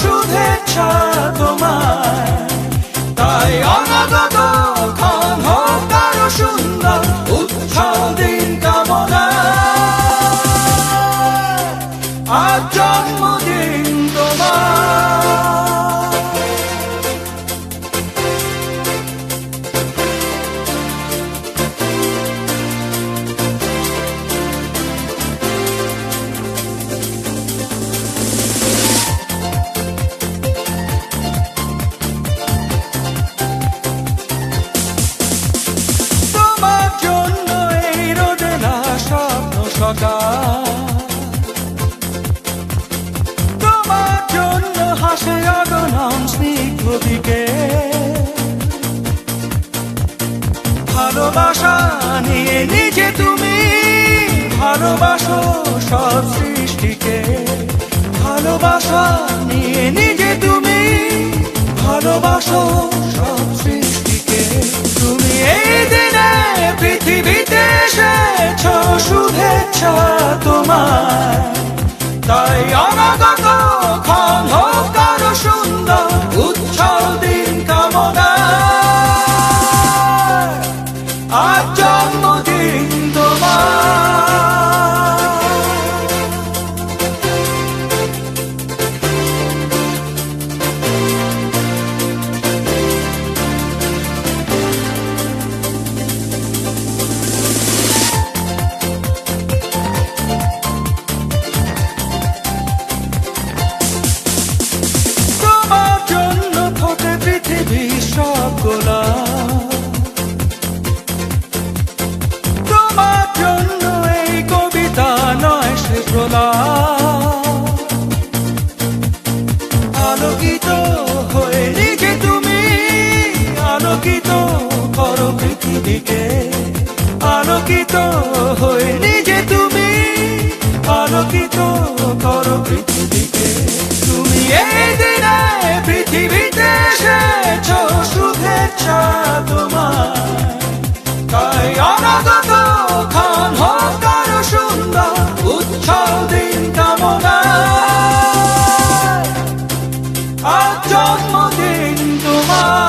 শুভেচ্ছা তোমার তাই অনাগত তোমার জন্য হাসে ভালোবাসা নিয়ে নিজে তুমি ভালোবাসো সব সৃষ্টিকে। ভালোবাসা নিয়ে নিজে তুমি ভালোবাসো শুভেচ্ছা তোমার। তাই অনাগত ক্ষণ হোক আরও সুন্দর উচ্ছল দিন কামনা। আজ জন্মদিন তোমার। পৃথিবীকে আলোকিত হয়ে নিজে তুমি আলোকিত করো পৃথিবীকে। তুমি এই দিনে পৃথিবীতে এসেছ শুভেচ্ছা তোমার। তাই অনাগত ক্ষণ হোক আরও সুন্দর, উচ্ছল দিন কামনা। আজ জন্মদিন তোমার।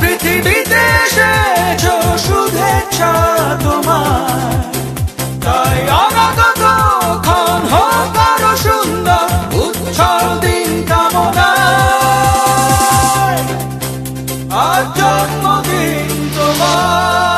পৃথিবীতে এসেছ, শুভেচ্ছা তোমার। তাই অনাগত ক্ষণ হোক আরও সুন্দর উচ্ছল দিন কামনা আজ জন্মদিন তোমার।